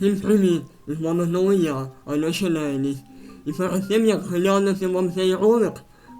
Всім привіт! І з вами знову я, Аня Шелейність. І перед тим як глянути вам цей ролик,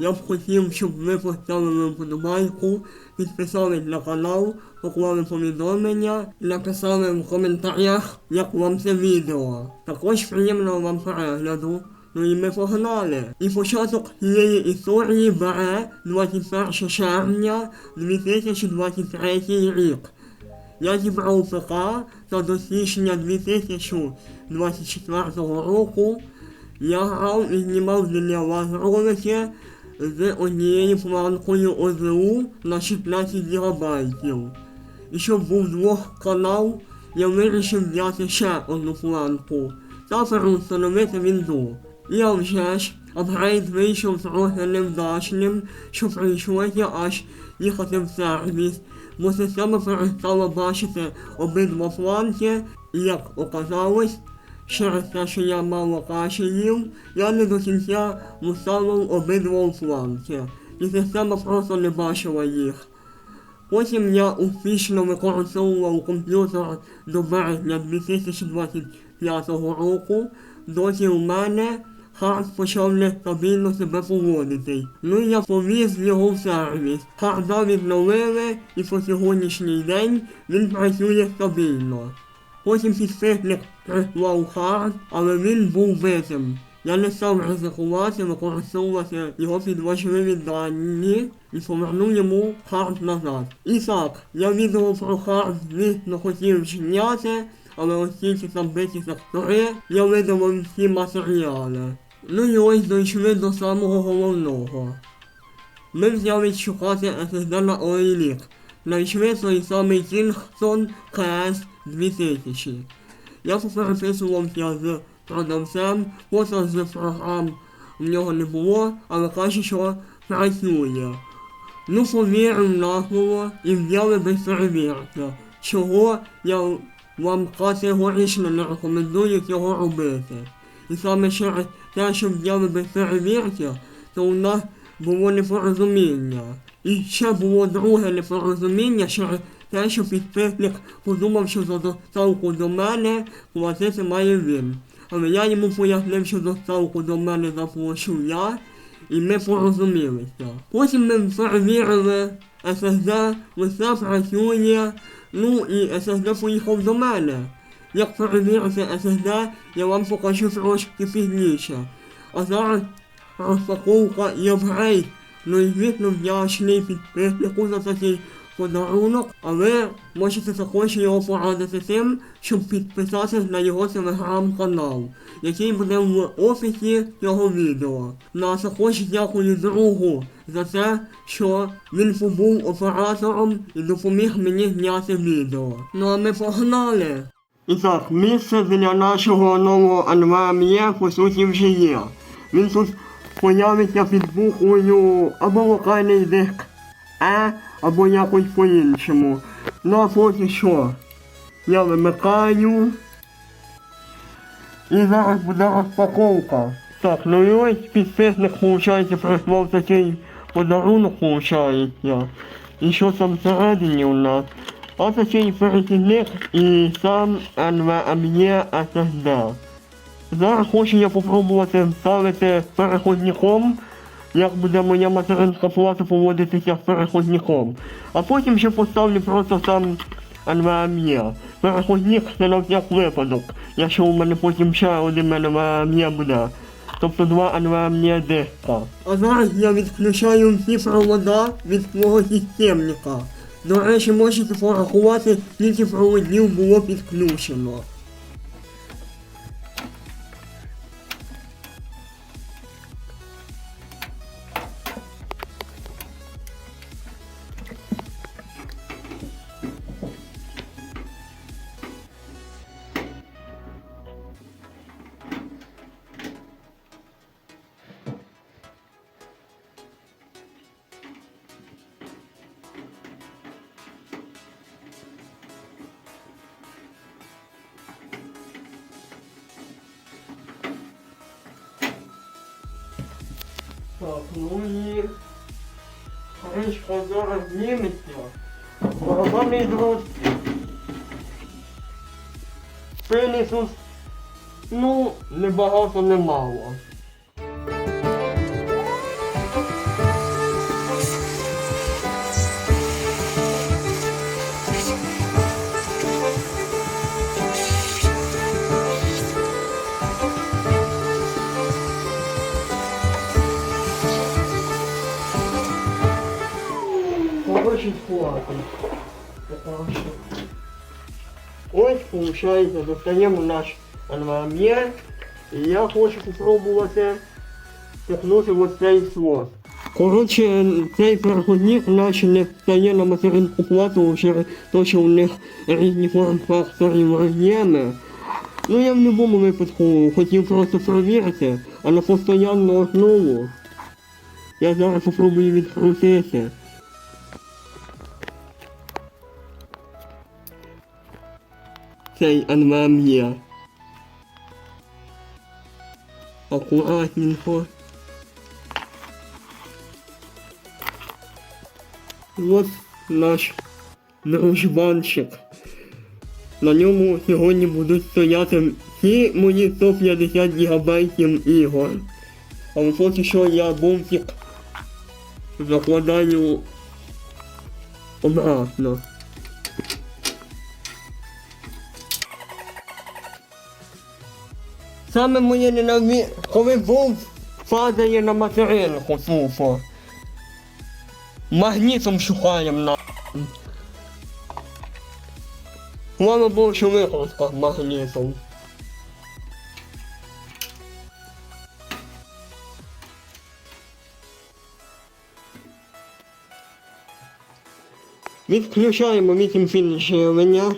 я б хотів, щоб ви поставили вподобайку, підписались на канал, поклали повідомлення і написали в коментарях, як вам це відео. Також приємного вам перегляду. Ну і ми погнали. І початок цієї Я зібрав ПК та до січня 2024 року я грав і знімав для вас ролики з однією планкою ОЗУ на 16 ГБ. І щоб був двох канал, я вирішив взяти ще одну планку та переустановити вінду. А вже ж, апгрейд вийшов трохи невдачним, що прийшлося аж їхати в сервіс, бо система перестала бачити обидва фланги, і як оказалось, через те, що я мало кашелів, я не до кінця вставив обидва фланги, і система просто не бачила їх. Потім я успішно використовував комп'ютер до березня 2025 року, доки у мене хард почав нестабільно себе поводити. Ну і я повіз його в сервіс. Харда відновили і по сьогоднішній день він працює стабільно. Потім підписник прислав хард, але він був битим. Я не став ризикувати використовувати його під важливі дані і повернув йому хард назад. І так, я відео про хард, звісно, хотів зняти, але оскільки там биті сектори, я видавав всі матеріали. Ну і ось дійшли до самого головного. Ми взяли шукати SSD на OLX. Знайшли той самий Kingston KS 2000. Я попереписувався з продавцем, фото з програм в нього не було, але каже, що працює. Ну повірив на слово і взяли без перевірки. Чого я вам категорично не рекомендую цього робити. І саме через те, що взяли без перевірки, то у нас було непорозуміння. І ще було друге непорозуміння через те, що підписник подумав, що за доставку до мене платити має він. Але я йому пояснив, що доставку до мене заплачу я, і ми порозумілися. Потім ми перевірили SSD, все працює, ну і SSD поїхав до мене. Як перевірити SSD, я вам покажу трошки пізніше. А зараз розпаковка і апгрейд. Ну і подарунок, а ви можете також його порадити тим, щоб підписатись на його телеграм-канал, який буде в описі цього відео. Ну а також дякую другу за те, що він побув оператором і допоміг мені зняти відео. Ну а ми погнали! І так, місце для нашого нового альбом'є по суті вже є. Він тут появиться під буквою або вокальний диск Е, або якось по-іншому. Ну а поки що я вимикаю. І зараз буде розпаковка. Так, ну і ось підписник, виходить, прислав такий подарунок, виходить. І що там всередині у нас? А такий перехідник і сам NVMe SSD. Зараз хочу я попробувати ставити переходником, як буде моя материнська плата поводитися з переходником. А потім ще поставлю просто сам NVMe. Переходник це на всяк випадок, якщо у мене потім ще один NVMe буде. Тобто два NVMe диска. А зараз я відключаю всі провода від свого системника. До речі, можете порахувати, скільки проводів було підключено. Ну і річка зараз зніметься. Барабанний дрот. принесу. Ну, не багато, Очень платно. Потому что... Ось, получается, достаємо наш анвамір. І я хочу спробувати втикнути в цей слот. Коротше, цей переходник наче не на материнську плату через те, що у них різні форм-фактори вар'єми. Ну я в будь-якому випадку хотів просто перевірити, а на постоянну основу. Я зараз попробую відкрутити. Цей НВМ є. Акуратненько. От наш дружбанчик. На ньому сьогодні будуть стояти всі мої 150 гігабайтів ігор. Але поки що я бомтик закладаю обратно. Саме моє ненаві... коли був падає на материнку тупо. Магнітом шукаєм на. Слава Богу, що викрутка магнітом. Відключаємо вісім підживлення.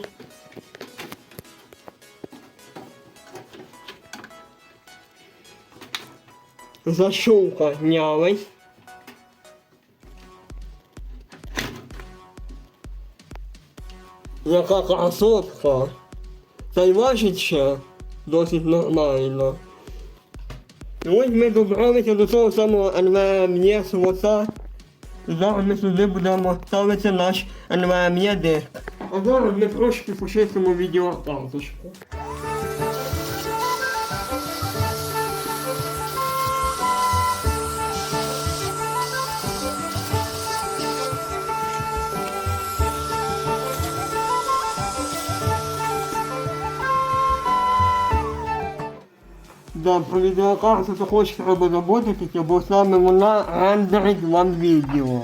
Зашивка знялась. Яка красотка. Та й важить досить нормально. І ось ми добралися до того самого NVMe слота. Зараз ми сюди будемо ставити наш NVMe диск. А зараз ми трошки почистимо відеокарточку. Да, про відеокарту також треба заботитися, бо саме вона рендерить вам відео.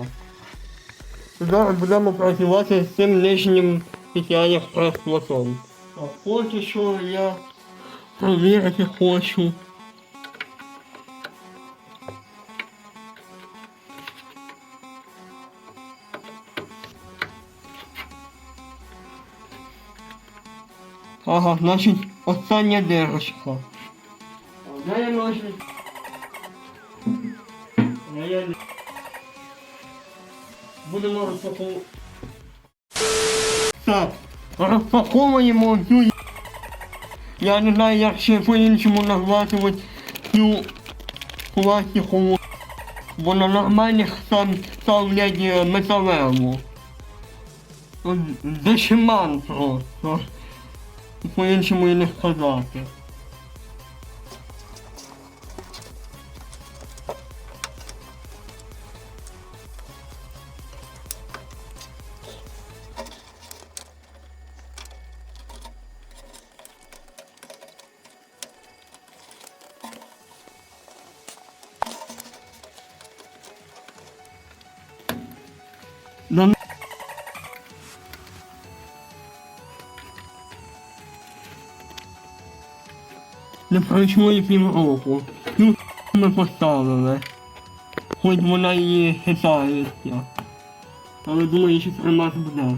Зараз будемо працювати з цим нижнім PCI Express платом. А поки що я перевірити хочу. Ага, значить остання дирочка. Ножник. А я не- Будемо розпаковувати. Так, розпаковуємо цю. Я не знаю, як ще по-іншому назвати ось цю пластикову. Бо на нормальних там ставлять е, металеву. От Дешиман просто. По-іншому і не сказати. Не пройшло і півроку. Ну, ми поставили. Хоч вона і хитається. Але думаю, що тримати буде.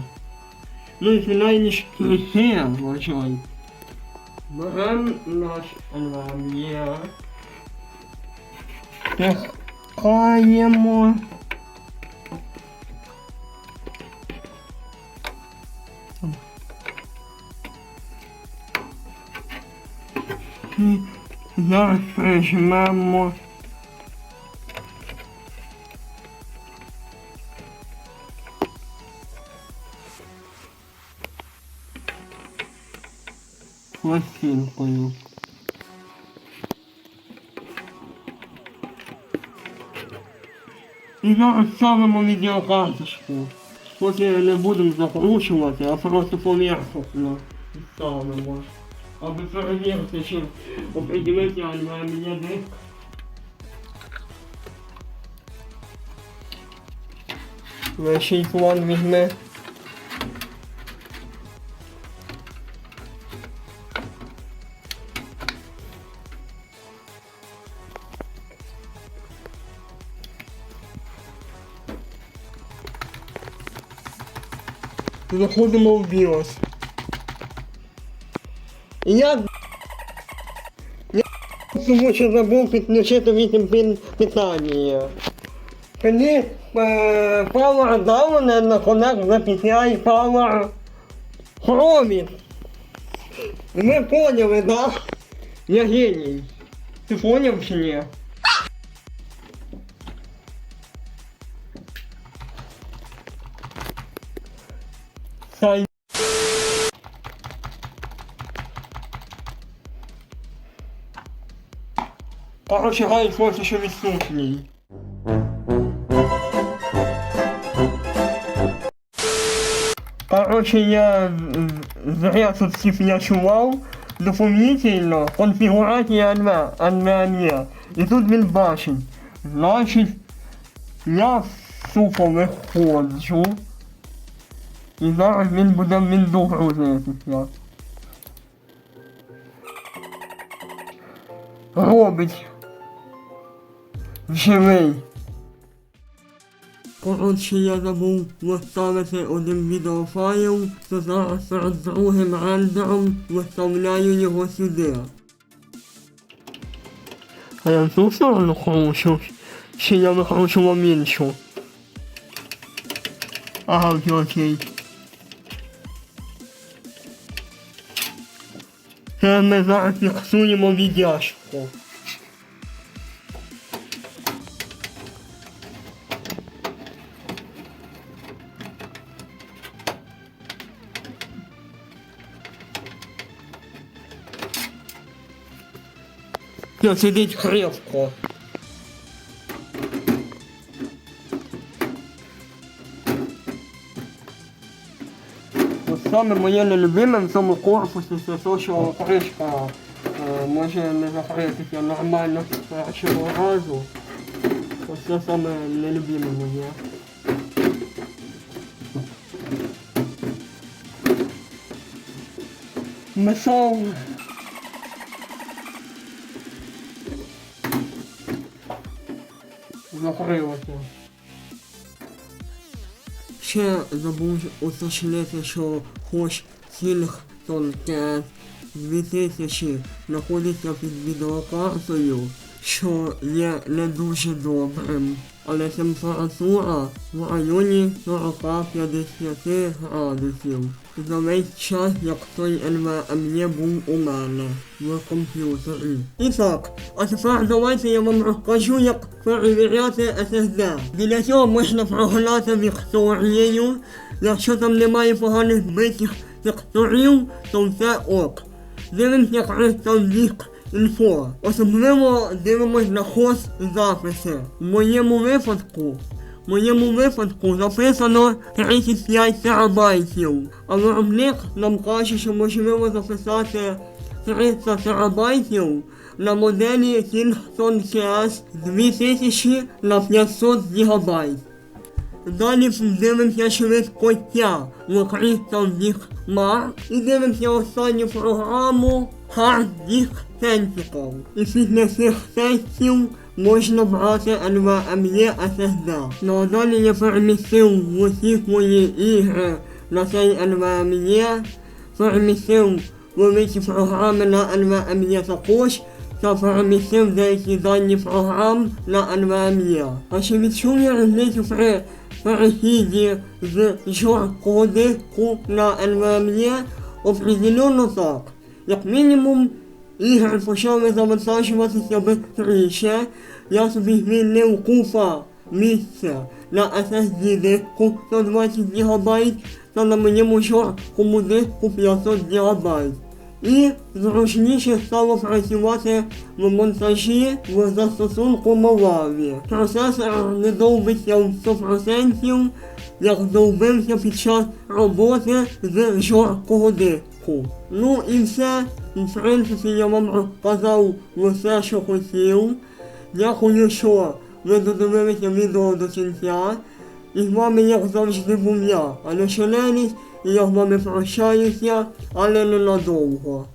Ну і фінальні штрихи, вважай. Берем наш лам'єр. Тихаємо. І Зараз прижмемо. пластинкою. І зараз ставимо відеокарточку. Поки не будемо закручувати, а просто поверхностно ставимо. Аби перевірити, чи определити альбомі диск. Вищий план візьме. Заходимо в BIOS. Я... Тому що забув підключити вісім питання. Тоді е, Power Down на конах за Power Chromie. Ми поняли, да? Я геній. Ти поняв чи ні? Короче, гай просто що відсутній. Короче, я зря тут всіх ночував. Доповнительно конфігурація одна, одна є. І тут він бачить. Значить, я супо виходжу. І зараз він буде в Windows грузитися. Робить. Живий. Коротше, я забув виставити один відеофайл, то зараз перед другим рендером виставляю його сюди. А я ту сторону хочу, чи я викручував іншу? Ага, окей. Це сидить крепко. От саме моє нелюбиме в цьому корпусі це те, що кришка е, може не закритися нормально з першого разу. Ось це саме нелюбиме моє. Метал. Закрилося. Ще забув уточнити, що хоч Кінгтон 2000 знаходиться під відеокартою, що є не дуже добрим, але температура в районі 40-50 градусів. За весь час, як той NVMe був у мене в комп'ютері. І так, а тепер давайте я вам розкажу, як перевіряти SSD. Для цього можна прогнати Вікторією. Якщо там немає поганих битих векторів, то все ок. Дивимося Crystal Disk Info. Особливо дивимось на хост записи. В моєму випадку моєму випадку записано 35 терабайтів, а виробник нам каже, що можливо записати 300 терабайтів на моделі Kingston CS 2000 на 500 гігабайт. Далі дивимося швидкоття в Crystal Disk Mark і дивимося останню програму Hard Disk Tentacle. І після цих тестів можна брати NVMe SSD. Ну а далі я перемістив усі мої ігри на цей NVMe, перемістив великі програми на NVMe також, та перемістив деякі дані програм на NVMe. А чи відчув я різницю при перехіді з жорсткого диску на NVMe? Определенно так. Як мінімум, ігри почали завантажуватися швидше, я собі звільнив купа місця на SSD диску 120 ГБ та на моєму жорсткому диску 500 ГБ. І зручніше стало працювати в монтажі в застосунку Malawi. Процесор не довбиться в 100%, як довбився під час роботи з жорсткого диску. Ну і все. В принципі, я вам розказав все, що хотів. Дякую, що ви додивилися відео до кінця. І з вами, як завжди, був я, Аношеленіс, і я з вами прощаюся, але ненадовго.